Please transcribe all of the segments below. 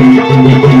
અરે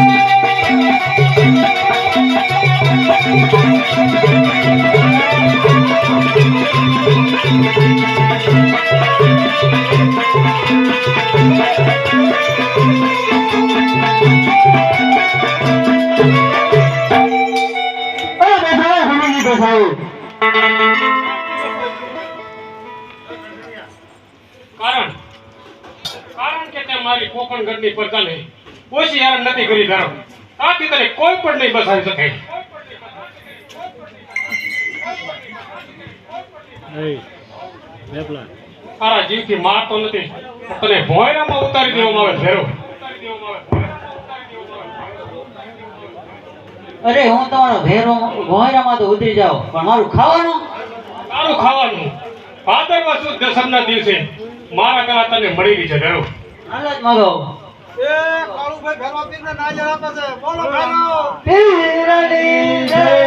કારણ? કારણ કે તે મારી કોકણ ગઢની પ્રજાને ઓછી હેરાન નથી કરી ધરમ આથી તને કોઈ પણ નહીં બસાવી શકે. તારા જીવથી મારતો નથી તને ભોયરામાં ઉતારી દેવામાં આવે ભેરો. અરે હું તમારો ભેરો ભોંયરામાં તો ઉતરી જાઉં પણ મારું ખાવાનું? તારું ખાવાનું? ભાદરવા સુદ દસમના દિવસે મારા કલા તને મળી ગઈ છે ભેરો. હાલ જ મગાવો એ કાળુભાઈ પીને નાજર આપે છે. બોલો ભેરો. ભેરો જય.